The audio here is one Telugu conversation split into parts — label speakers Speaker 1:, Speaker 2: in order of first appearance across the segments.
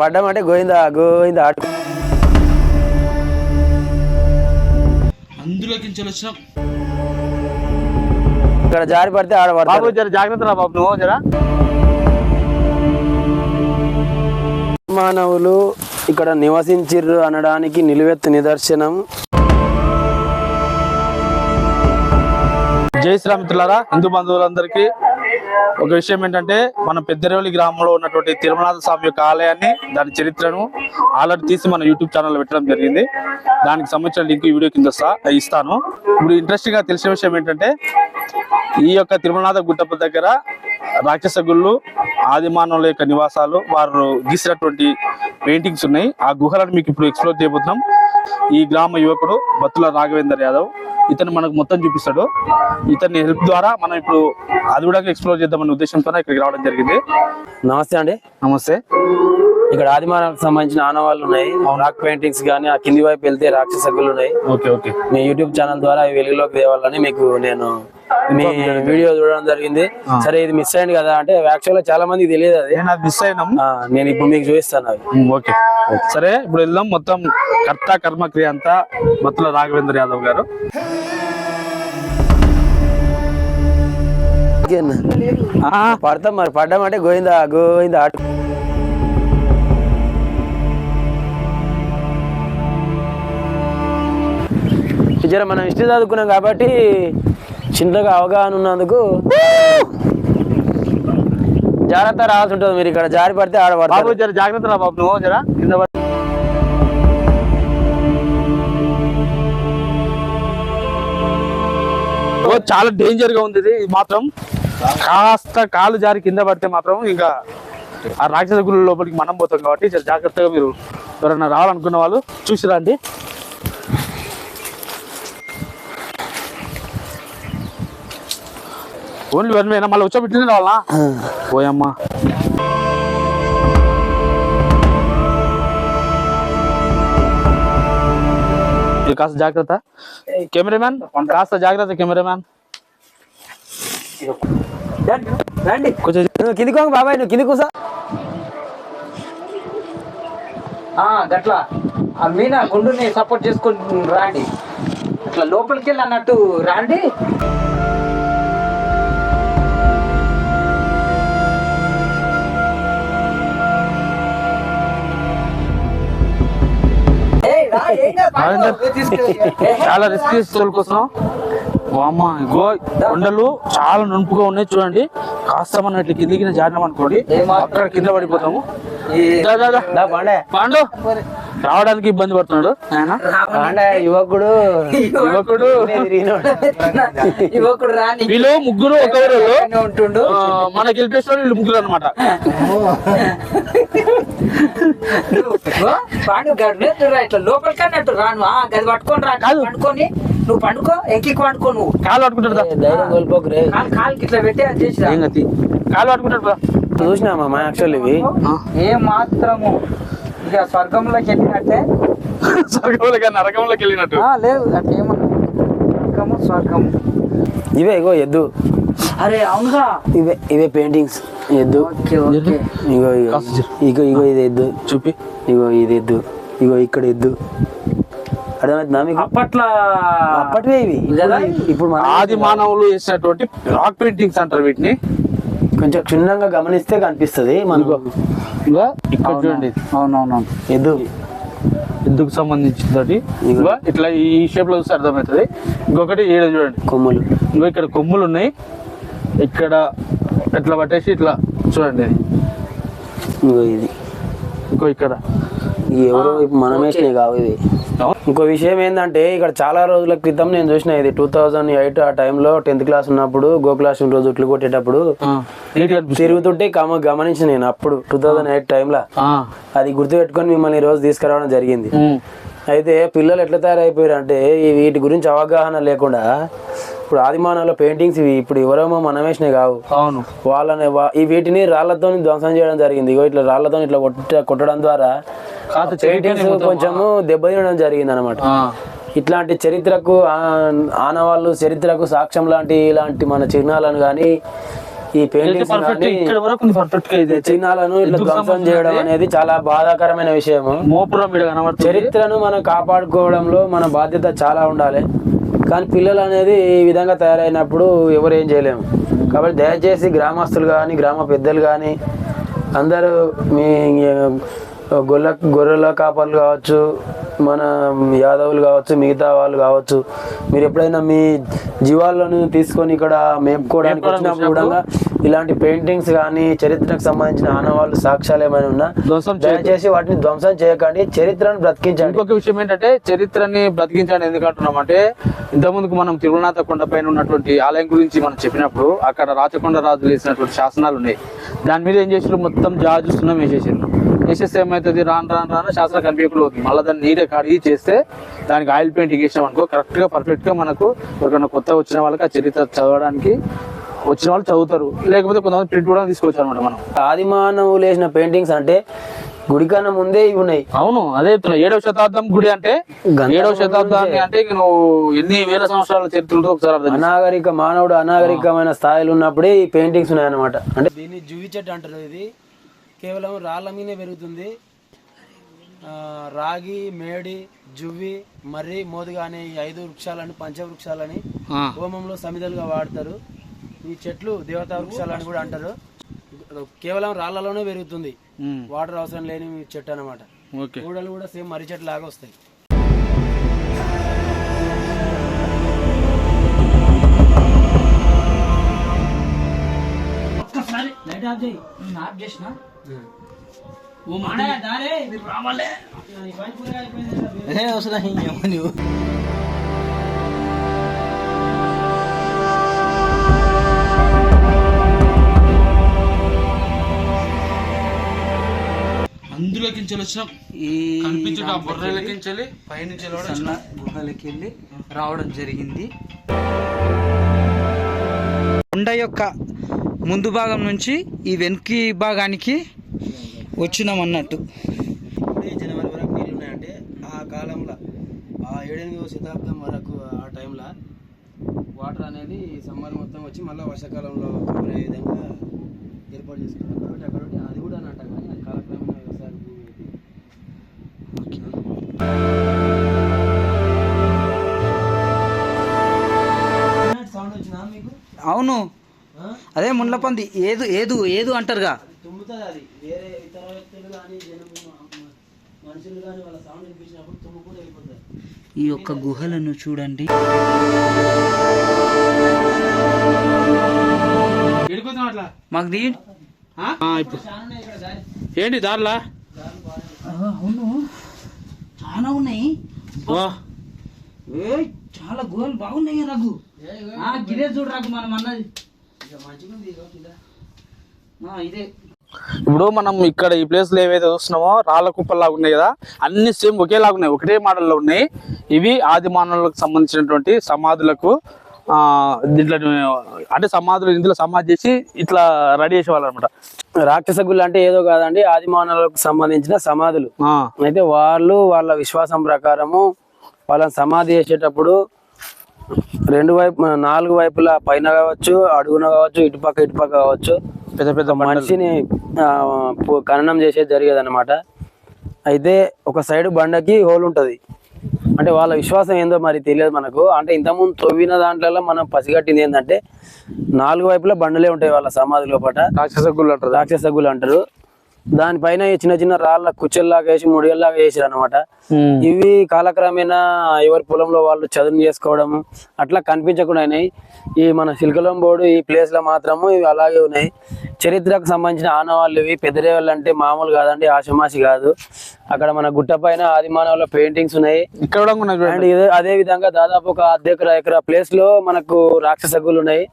Speaker 1: పడ్డామంటే గోవిందా గోవిందా ఆట.
Speaker 2: అందులోకి వచ్చినాం
Speaker 1: ఇక్కడ జారి పడితే ఆడ
Speaker 2: బాబు జర జాగ్రత్త రా బాబు నువ్వు జరా.
Speaker 1: మానవులు ఇక్కడ నివసించిర్రు అనడానికి నిలువెత్తు నిదర్శనం.
Speaker 2: జై శ్రీరామ్ మిత్రులారా హిందూ బంధువులందరికీ ఒక విషయం ఏంటంటే మన పెద్దరేవల్లి గ్రామంలో ఉన్నటువంటి తిరుమలనాథ స్వామి యొక్క ఆలయాన్ని దాని చరిత్రను ఆల్రెడీ తీసి మన యూట్యూబ్ ఛానల్లో పెట్టడం జరిగింది. దానికి సంబంధించిన లింక్ వీడియో కింద ఇస్తాను. ఇప్పుడు ఇంట్రెస్టింగ్గా తెలిసిన విషయం ఏంటంటే ఈ యొక్క తిరుమలనాథ గుట్టప్ప దగ్గర రాక్షస గుళ్ళు ఆదిమానవుల యొక్క నివాసాలు వారు గీసినటువంటి పెయింటింగ్స్ ఉన్నాయి. ఆ గుహలను మీకు ఇప్పుడు ఎక్స్ప్లోర్ చేయబోతున్నాం. ఈ గ్రామ యువకుడు బత్తుల రాఘవేందర్ యాదవ్. ఇతను మనకు మొత్తం చూపిస్తాడు. ఇతని హెల్ప్ ద్వారా మనం ఇప్పుడు అది కూడా ఎక్స్ప్లోర్ చేద్దామనే ఉద్దేశంతో ఇక్కడికి రావడం జరిగింది.
Speaker 1: నమస్తే అండి.
Speaker 2: నమస్తే.
Speaker 1: ఇక్కడ ఆదిమానవులకు సంబంధించిన ఆనవాళ్ళు ఉన్నాయి. రాక్ పెయింటింగ్స్ కానీ ఆ కింది వైపు వెళ్తే రాక్షస గుళ్ళు ఉన్నాయి.
Speaker 2: Okay okay.
Speaker 1: మీ యూట్యూబ్ ఛానల్ ద్వారా వెలుగులోకి తేవాలని మీకు నేను మీ వీడియో చూడడం జరిగింది. సరే ఇది మిస్ అయింది కదా అంటే యాక్చువల్గా చాలా మందికి తెలియదు అది
Speaker 2: మిస్ అయినాం.
Speaker 1: నేను ఇప్పుడు మీకు చూపిస్తాను
Speaker 2: ఓకే. సరే ఇప్పుడు వెళ్దాం. మొత్తం కర్త కర్మ క్రియ అంతా బత్తుల రాఘవేంద్ర యాదవ్ గారు. ఆ,
Speaker 1: పడతాం మరి. పడ్డామంటే గోవిందా గోవిందా ఆట. జర మనం హిస్టరీ చదువుకున్నాం కాబట్టి చిన్నగా అవగాహన ఉన్నందుకు జాగ్రత్త రావాల్సి ఉంటుంది మీరు ఇక్కడ. జారి పడితే ఆడబడతారు
Speaker 2: జర జాగ్రత్త రా బాబు నువ్వు జర కింద చాలా డేంజర్గా ఉంది ఇది ఇది మాత్రం. కాస్త కాలు జారి కింద పడితే మాత్రం ఇంకా ఆ రాక్షస గుళ్ళ లోపలికి మనం పోతాం కాబట్టి చాలా జాగ్రత్తగా మీరు ఎవరైనా రావాలనుకున్న వాళ్ళు చూసి రండి. ఓన్లీ వన్ వేనా మళ్ళీ వచ్చి రావాలా పోయమ్మా. ఇది కాస్త జాగ్రత్త. కెమెరామ్యాన్ కాస్త జాగ్రత్త కెమెరామ్యాన్.
Speaker 1: రండి.
Speaker 2: కొంచెం
Speaker 1: నువ్వు కిందికి బాబాయ్ నువ్వు కిందికి కూసా.
Speaker 3: ఆ, గట్లా. ఆ మీనా గుండుని సపోర్ట్ చేసుకుని రాండి. అట్లా లోపలికి వెళ్ళి అన్నట్టు రాండి.
Speaker 2: చాలా రిస్క్ తోలుకొస్తున్నాం అమ్మ ఇగో కొండలు చాలా నునుపుగా ఉన్నాయి చూడండి. కాస్త మనం ఇట్లా కిందికి జారినాం అనుకోండి అక్కడ కింద పడిపోతాము.
Speaker 1: పాండు.
Speaker 2: రావడానికి ఇబ్బంది పడుతున్నాడు. ఆయన
Speaker 1: యువకుడు.
Speaker 2: యువకుడు.
Speaker 3: యువకుడు. రాని
Speaker 2: వీళ్ళు ముగ్గురు ఒకరు
Speaker 3: ఉంటుండు.
Speaker 2: మనకి వెళ్ళిపోయిన వీళ్ళు ముగ్గురు అనమాట
Speaker 3: ఇట్లా లోపలికి అన్నట్టు రాను ఆ, గది పట్టుకొని రా. పండుకొని నువ్వు పండుకో ఎంకి పండుకో నువ్వు.
Speaker 2: కాలు పట్టుకుంటాడు
Speaker 3: కాలు కాలుకి ఇట్లా పెట్టి అది చేసి
Speaker 2: కాలు పట్టుకుంటాడు.
Speaker 1: చూసినామా మా యాక్చువల్ ఇవి.
Speaker 3: ఏ మాత్రము ఇక స్వర్గంలోకి వెళ్ళినట్టే.
Speaker 2: స్వర్గంలోకి నరకంలోకి వెళ్ళినట్టు.
Speaker 3: ఆ, లేదు అట్లా ఏమన్నా స్వర్గము స్వర్గము.
Speaker 1: ఇవే ఇగో ఎద్దు.
Speaker 3: అరే అవునుగా.
Speaker 1: ఇవే ఇవే పెయింటింగ్స్ ఎద్దు.
Speaker 3: Okay okay.
Speaker 1: ఇగో ఇగో. ఇగో ఇగో ఇది ఎద్దు.
Speaker 2: చూపి.
Speaker 1: ఇగో ఇది ఎద్దు. ఇగో ఇక్కడ ఎద్దు. అర్థమవుతుందా మీకు?
Speaker 3: అప్పట్లో
Speaker 1: అప్పటివే ఇవి? ఇప్పుడు
Speaker 2: ఆది మానవులు వేసినటువంటి రాక్ పెయింటింగ్స్ అంటారు వీటిని.
Speaker 1: కొంచెం క్షుణ్ణంగా గమనిస్తే కనిపిస్తుంది మనకు.
Speaker 2: ఇంకా ఇక్కడ చూడండి.
Speaker 3: అవునవునవును
Speaker 1: ఎద్దు.
Speaker 2: ఎందుకు సంబంధించింది ఇగో ఇట్లా ఈ షేప్లో చూస్తే అర్థమవుతుంది. ఇంకొకటి ఏడు చూడండి.
Speaker 1: కొమ్ములు.
Speaker 2: ఇంకో ఇక్కడ కొమ్ములు ఉన్నాయి. ఇక్కడ ఇట్లా పట్టేసి ఇట్లా చూడండి.
Speaker 1: ఇది.
Speaker 2: ఇంకో ఇక్కడ.
Speaker 1: ఎవరో మనం కావు ఇవి ఇంకో విషయం ఏంటంటే ఇక్కడ చాలా రోజుల క్రితం నేను చూసిన ఇది టూ థౌజండ్ ఎయిట్ ఆ టైంలో టెన్త్ క్లాస్ ఉన్నప్పుడు గోకులాస్ రోజు ఉట్లు కొట్టేటప్పుడు. తిరుగుతుంటే కమ గమనించిన నేను అప్పుడు టూ థౌజండ్ ఎయిట్ టైంలో. అది గుర్తుపెట్టుకొని మిమ్మల్ని ఈ రోజు తీసుకురావడం జరిగింది. అయితే పిల్లలు ఎట్లా తయారైపోయారు అంటే ఈ వీటి గురించి అవగాహన లేకుండా ఇప్పుడు ఆదిమానంలో పెయింటింగ్స్ ఇవి ఇప్పుడు ఎవరేమో మనం వేసినవి కావు.
Speaker 2: అవును.
Speaker 1: వాళ్ళని ఈ వీటిని రాళ్ళతో ధ్వంసం చేయడం జరిగింది. ఇగో ఇట్లా రాళ్ళతో ఇట్లా కొట్ట కొట్టడం ద్వారా పెయింటింగ్స్ కొంచెము దెబ్బతినడం జరిగింది అనమాట ఇట్లాంటి చరిత్రకు ఆనవాళ్ళు చరిత్రకు సాక్ష్యం లాంటి ఇలాంటి మన చిహ్నాలను కానీ ఈ పెయింటింగ్స్ చిహ్నాలను ఇట్లా ధ్వంసం చేయడం అనేది చాలా బాధాకరమైన
Speaker 2: కనబడుతుంది.
Speaker 1: చరిత్రను మనం కాపాడుకోవడంలో మన బాధ్యత చాలా ఉండాలి. కానీ పిల్లలు అనేది ఈ విధంగా తయారైనప్పుడు ఎవరు ఏం చేయలేము. కాబట్టి దయచేసి గ్రామస్తులు కానీ గ్రామ పెద్దలు కానీ అందరూ మీ గొల్ల గొర్రెల కాపర్లు కావచ్చు మన యాదవులు కావచ్చు మిగతా వాళ్ళు కావచ్చు మీరు ఎప్పుడైనా మీ జీవాలను తీసుకొని ఇక్కడ మేపుకోవడానికి వచ్చినప్పుడు కూడా ఇలాంటి పెయింటింగ్స్ కానీ చరిత్రకు సంబంధించిన ఆనవాళ్ళు సాక్ష్యాలు ఏమైనా ఉన్నా
Speaker 2: ధ్వంసం.
Speaker 1: దయచేసి వాటిని ధ్వంసం చేయకండి చరిత్రను బ్రతికించండి.
Speaker 2: ఇంకొక విషయం ఏంటంటే చరిత్రని బ్రతికించడానికి ఎందుకు అంటున్నామంటే ఇంతకుముందుకు మనం తిరుమలనాథ కొండ పైన ఉన్నటువంటి ఆలయం గురించి మనం చెప్పినప్పుడు అక్కడ రాచకొండ రాజులు వేసినటువంటి శాసనాలు ఉన్నాయి. దాని మీద ఏం చేసారు మొత్తం జాజు సున్నం వేసేసారు వేసేస్తే ఏమవుతుంది రాను రాను రాను శాస్త్రం కనిపించకుండా అవుతుంది మళ్ళీ దాన్ని నీట్గా కడిగి చేస్తే దానికి ఆయిల్ పెయింటింగ్ వేసినాం అనుకో కరెక్ట్గా పర్ఫెక్ట్గా మనకు ఎవరికైనా కొత్తగా వచ్చిన వాళ్ళకి ఆ చరిత్ర చదవడానికి వచ్చిన వాళ్ళు చదువుతారు. లేకపోతే కొంతమంది ప్రింట్ కూడా తీసుకొచ్చారు అనమాట మనం.
Speaker 1: ఆది మానవులు వేసిన పెయింటింగ్స్ అంటే గుడి కన్నా ముందే ఇవి ఉన్నాయి.
Speaker 2: అవును అదే చెప్తున్నా. ఏడవ శతాబ్దం గుడి అంటే ఏడవ శతాబ్దాన్ని అంటే నువ్వు ఎన్ని వేల సంవత్సరాల చరిత్రతో ఒకసారి.
Speaker 1: అనాగరిక మానవుడు అనాగరికమైన స్థాయిలో ఉన్నప్పుడే ఈ పెయింటింగ్స్ ఉన్నాయన్నమాట. అంటే దీన్ని జువి చెట్టు అంటారు ఇది. కేవలం రాళ్ళ మీదే పెరుగుతుంది. ఆ, రాగి మేడి జువ్వి మర్రి మోదుగా అనే ఈ ఐదు వృక్షాలని పంచవృక్షాలని హోమంలో సమిధలుగా వాడతారు. ఈ చెట్లు దేవతా వృక్షాలని కూడా అంటారు. కేవలం రాళ్ళలోనే పెరుగుతుంది. వాటర్ అవసరం లేని చెట్టు అన్నమాట.
Speaker 2: ఓకే.
Speaker 1: కూడలు కూడా సేమ్ మర్రి చెట్టు లాగా వస్తాయి. ఒక్కసారి లైట్ ఆఫ్ చేయి.
Speaker 3: ఆఫ్ చేసిన.
Speaker 1: ఓ మాట దారే. రావాలే.
Speaker 2: అందులోకి వచ్చినాం కనిపించడం ఆ బొర్రెలకించాలి పైనుంచి
Speaker 3: సన్న గుహలకి వెళ్ళి రావడం జరిగింది. కొండ యొక్క ముందు భాగం నుంచి ఈ వెనక్కి భాగానికి వచ్చినాం అన్నట్టు
Speaker 1: జనవరి వరకు నీళ్ళు ఉన్నాయంటే ఆ కాలంలో ఆ ఏడెనిమిదవ శతాబ్దం వరకు ఆ టైంలో వాటర్ అనేది సమ్మర్ మొత్తం వచ్చి మళ్ళీ వర్షాకాలంలో కవర్ అయ్యే విధంగా ఏర్పాటు చేసుకున్నారు కాబట్టి అక్కడ ఒకటి అది కూడా అని అంట కానీ అది కాలక్రమేణా వ్యవసాయ భూమి మీకు?
Speaker 3: అవును? అదే ముండ్లపంది. ఏదు ఏదు ఏదు అంటారుగా.
Speaker 1: తుమ్ముతుంది అది. వేరే ఇతర వ్యక్తులు కానీ జనం మనుషులు కానీ వాళ్ళ సౌండ్ వినిపించినప్పుడు తుమ్ము కూడా వెళ్ళిపోతుంది
Speaker 3: ఈ యొక్క గుహలను చూడండి. మాకు
Speaker 2: ఇప్పుడు. ఏంటి దారిలా?
Speaker 3: అవును. చాలా ఉన్నాయి. చాలా గుహలు బాగున్నాయి రఘు. ఆ, గిదే చూడు రఘు మనం అన్నది. ఇదే.
Speaker 2: ఇప్పుడు మనం ఇక్కడ ఈ ప్లేస్లో ఏవైతే చూస్తున్నామో రాళ్ళ కుప్పలాగా ఉన్నాయి కదా అన్ని సేమ్ ఒకేలాగా ఉన్నాయి ఒకటే model లో ఉన్నాయి. ఇవి ఆది మానవులకు సంబంధించినటువంటి సమాధులకు దీంట్లో అంటే సమాధులు ఇందులో సమాధి చేసి ఇట్లా రెడీ చేసేవాళ్ళు అనమాట
Speaker 1: రాక్షస గుళ్ళు అంటే ఏదో కాదండి ఆది మానవులకు సంబంధించిన సమాధులు. అయితే వాళ్ళు వాళ్ళ విశ్వాసం ప్రకారము వాళ్ళని సమాధి చేసేటప్పుడు రెండు వైపు నాలుగు వైపులా పైన కావచ్చు అడుగున కావచ్చు ఇటుపక్క ఇటుపక్క కావచ్చు
Speaker 2: పెద్ద పెద్ద
Speaker 1: మనిషిని ఖననం చేసేది జరిగేది అనమాట అయితే ఒక సైడ్ బండకి హోల్ ఉంటది. అంటే వాళ్ళ విశ్వాసం ఏందో మరి తెలియదు మనకు. అంటే ఇంతకుముందు తవ్విన దాంట్లో మనం పసిగట్టింది ఏంటంటే నాలుగు వైపులా బండలే ఉంటాయి వాళ్ళ సమాధి లోపల
Speaker 2: రాక్షస గుళ్ళు అంటారు.
Speaker 1: రాక్షస గుళ్ళు అంటారు. దానిపైన చిన్న చిన్న రాళ్ళ కుచ్చెల్లాగా వేసి ముడియల్లాగా వేసారు అనమాట ఇవి కాలక్రమేణా ఎవరి పొలంలో వాళ్ళు చదును చేసుకోవడం అట్లా కనిపించకుండా అయినాయి. ఈ మన శిల్కలం బోర్డు ఈ ప్లేస్లో మాత్రము ఇవి అలాగే ఉన్నాయి. చరిత్రకు సంబంధించిన ఆనవాళ్ళు ఇవి. పెద్దరేవాళ్ళు అంటే మామూలు కాదండి ఆషమాషి కాదు. అక్కడ మన గుట్ట పైన ఆది మానవుల పెయింటింగ్స్ ఉన్నాయి.
Speaker 2: ఇక్కడ
Speaker 1: అండ్ అదే విధంగా దాదాపు ఒక అర్ధ ఎకరా ప్లేస్లో మనకు రాక్షస గుళ్ళు ఉన్నాయి.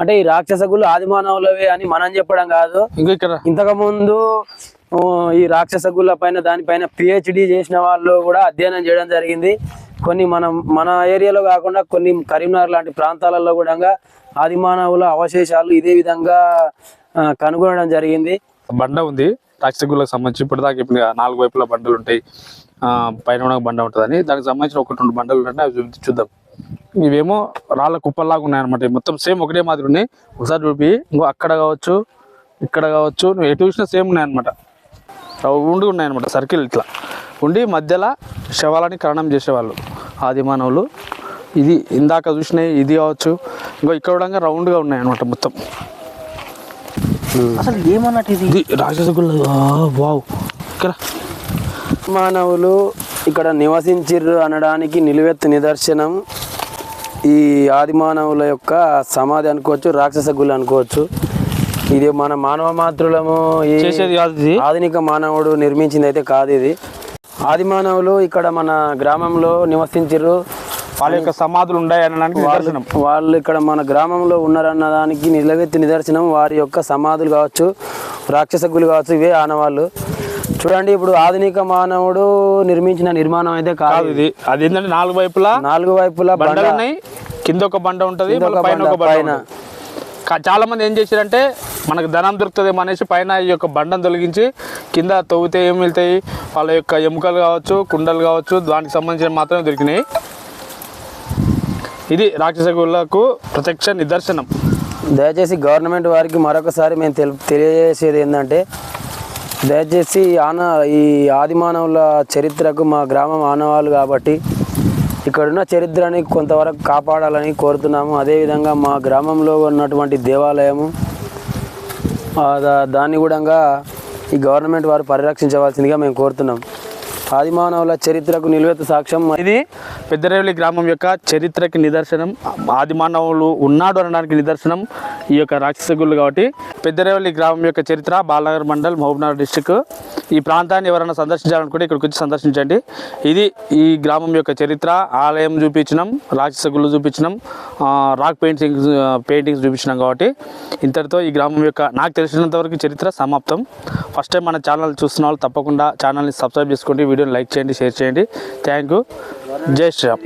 Speaker 1: అంటే ఈ రాక్షస గుళ్ళు ఆది మానవులవే అని మనం చెప్పడం కాదు.
Speaker 2: ఇంకా ఇక్కడ?
Speaker 1: ఇంతకు ముందు ఈ రాక్షస గుళ్ళ పైన దానిపైన పిహెచ్డి చేసిన వాళ్ళు కూడా అధ్యయనం చేయడం జరిగింది. కొన్ని మనం మన ఏరియాలో కాకుండా కొన్ని కరీంనగర్ లాంటి ప్రాంతాలలో కూడా ఆదిమానవుల అవశేషాలు ఇదే విధంగా కనుగొనడం జరిగింది.
Speaker 2: బండ ఉంది. రాక్షస గుళ్ళకి సంబంధించి ఇప్పటిదాకా ఇప్పుడు నాలుగు వైపుల బండలు ఉంటాయి. పైన కూడా బండ ఉంటుందని. దానికి సంబంధించిన ఒకటి రెండు బండలు ఉంటాయి అవి చూద్దాం. ఇవేమో రాళ్ళ కుప్పల్లాగా ఉన్నాయన్నమాట. మొత్తం సేమ్ ఒకటే మాదిరి ఉన్నాయి. ఒకసారి చూపి. ఇంకో అక్కడ కావచ్చు ఇక్కడ కావచ్చు. నువ్వు ఎటు చూసినా సేమ్ ఉన్నాయన్నమాట. రౌండ్గా ఉన్నాయన్నమాట సర్కిల్ ఇట్లా. ఉండి మధ్యలో శవాలని ఖననం చేసేవాళ్ళు ఆది మానవులు. ఇది ఇందాక చూసినాయి ఇది కావచ్చు. ఇంకో ఇక్కడ కూడా రౌండ్గా ఉన్నాయన్నమాట మొత్తం.
Speaker 3: అసలు ఏమన్నట్టు ఇది?
Speaker 2: ఇది రాక్షస గుళ్ళ. వావ్. ఇక్కడ.
Speaker 1: మానవులు ఇక్కడ నివసించిర్రు అనడానికి నిలువెత్తు నిదర్శనం. ఈ ఆది మానవుల యొక్క సమాధి అనుకోవచ్చు రాక్షస గుళ్ళు అనుకోవచ్చు. ఇది మన మానవ మాతృలము
Speaker 2: చేసేది కాదు ఇది.
Speaker 1: ఆధునిక మానవుడు నిర్మించింది అయితే కాదు ఇది. ఆది మానవులు ఇక్కడ మన గ్రామంలో నివసించిర్రు.
Speaker 2: వాళ్ళ యొక్క సమాధులు ఉన్నాయి అనడానికి నిదర్శనం.
Speaker 1: వాళ్ళు ఇక్కడ మన గ్రామంలో ఉన్నారన్న దానికి నిలవెత్తి నిదర్శనం. వారి యొక్క సమాధులు కావచ్చు రాక్షస గుళ్ళు కావచ్చు ఇవే ఆనవాళ్ళు. చూడండి ఇప్పుడు ఆధునిక మానవుడు నిర్మించిన నిర్మాణం అయితే
Speaker 2: కాదు ఇది. అది ఏంటంటే నాలుగు వైపులా
Speaker 1: నాలుగు వైపులా బండ
Speaker 2: బండలు ఉన్నాయి కింద ఒక బండ ఉంటది. పైన చాలా మంది ఏం చేశారంటే మనకు ధనం దొరుకుతుందేమో అనేసి పైన ఈ యొక్క బండను తొలగించి కింద తవ్వితే ఏమి వెళ్తాయి? వాళ్ళ యొక్క ఎముకలు కావచ్చు కుండలు కావచ్చు దానికి సంబంధించిన మాత్రమే దొరికినాయి. ఇది రాక్షస గుళ్ళకు ప్రత్యక్ష నిదర్శనం.
Speaker 1: దయచేసి గవర్నమెంట్ వారికి మరొకసారి మేము తెలి తెలియజేసేది ఏంటంటే దయచేసి ఆన ఈ ఆదిమానవుల చరిత్రకు మా గ్రామం ఆనవాళ్ళు కాబట్టి ఇక్కడున్న చరిత్రని కొంతవరకు కాపాడాలని కోరుతున్నాము. అదేవిధంగా మా గ్రామంలో ఉన్నటువంటి దేవాలయము దాన్ని కూడా ఈ గవర్నమెంట్ వారు పరిరక్షించవలసిందిగా మేము కోరుతున్నాం. ఆదిమానవుల చరిత్రకు నిలువెత్తు సాక్ష్యం.
Speaker 2: ఇది పెద్దరేవలి గ్రామం యొక్క చరిత్రకి నిదర్శనం. ఆదిమానవులు ఉన్నాడు అనడానికి నిదర్శనం ఈ యొక్క రాక్షసగుళ్ళు కాబట్టి. పెద్దరేవలి గ్రామం యొక్క చరిత్ర బాలనగర్ మండల్ మహబూబ్నగర్ డిస్టిక్. ఈ ప్రాంతాన్ని ఎవరైనా సందర్శించాలనుకుంటే ఇక్కడికి వచ్చి సందర్శించండి. ఇది ఈ గ్రామం యొక్క చరిత్ర. ఆలయం చూపించినాం రాక్షస గుళ్ళు చూపించినాం రాక్ పెయింటింగ్స్ పెయింటింగ్స్ చూపించినాం కాబట్టి. ఇంతటితో ఈ గ్రామం యొక్క నాకు తెలిసినంతవరకు చరిత్ర సమాప్తం. ఫస్ట్ టైం మన ఛానల్ చూస్తున్న వాళ్ళు తప్పకుండా ఛానల్ని సబ్స్క్రైబ్ చేసుకోండి. వీడియోని లైక్ చేయండి షేర్ చేయండి. థ్యాంక్ యూ జై శ్రీరామ్.